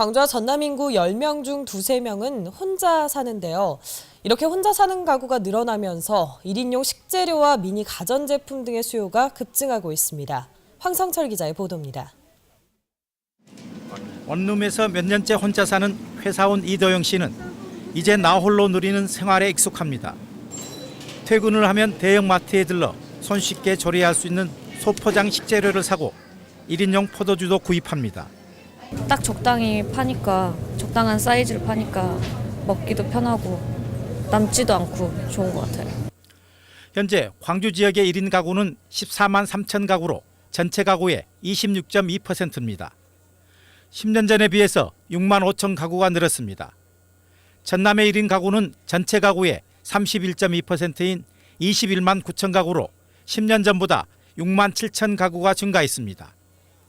광주와 전남 인구 10명 중 두세 명은 혼자 사는데요. 이렇게 혼자 사는 가구가 늘어나면서 1인용 식재료와 미니 가전제품 등의 수요가 급증하고 있습니다. 황성철 기자의 보도입니다. 원룸에서 몇 년째 혼자 사는 회사원 이도영 씨는 이제 나 홀로 누리는 생활에 익숙합니다. 퇴근을 하면 대형마트에 들러 손쉽게 조리할 수 있는 소포장 식재료를 사고 1인용 포도주도 구입합니다. 딱 적당히 파니까 적당한 사이즈를 파니까 먹기도 편하고 남지도 않고 좋은 것 같아요. 현재 광주 지역의 1인 가구는 14만 3천 가구로 전체 가구의 26.2%입니다. 10년 전에 비해서 6만 5천 가구가 늘었습니다. 전남의 1인 가구는 전체 가구의 31.2%인 21만 9천 가구로 10년 전보다 6만 7천 가구가 증가했습니다.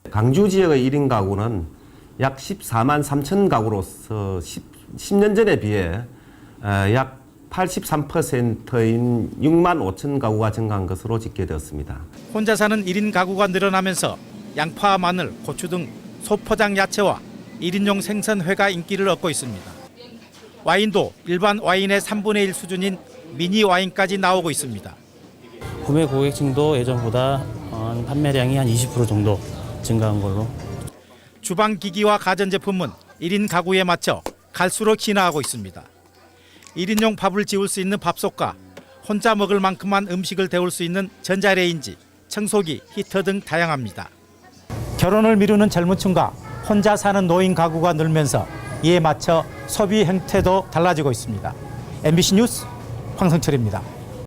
강주 지역의 1인 가구는 약 14만 3천 가구로서 10, 년 전에 비해 어, 약 83%인 6만 5천 가구가 증가한 것으로 집계되었습니다. 혼자 사는 1인 가구가 늘어나면서 양파, 마늘, 고추 등 소포장 야채와 1인용 생선회가 인기를 얻고 있습니다. 와인도 일반 와인의 3분의 1 수준인 미니 와인까지 나오고 있습니다. 구매 고객층도 예전보다 어, 판매량이 한 20% 정도 증가한 걸로 주방 기기와 가전제품은 1인 가구에 맞춰 갈수록 진화하고 있습니다. 1인용 밥을 지울 수 있는 밥솥과 혼자 먹을 만큼만 음식을 데울 수 있는 전자레인지, 청소기, 히터 등 다양합니다. 결혼을 미루는 젊은 층과 혼자 사는 노인 가구가 늘면서 이에 맞춰 소비 행태도 달라지고 있습니다. MBC 뉴스 황성철입니다.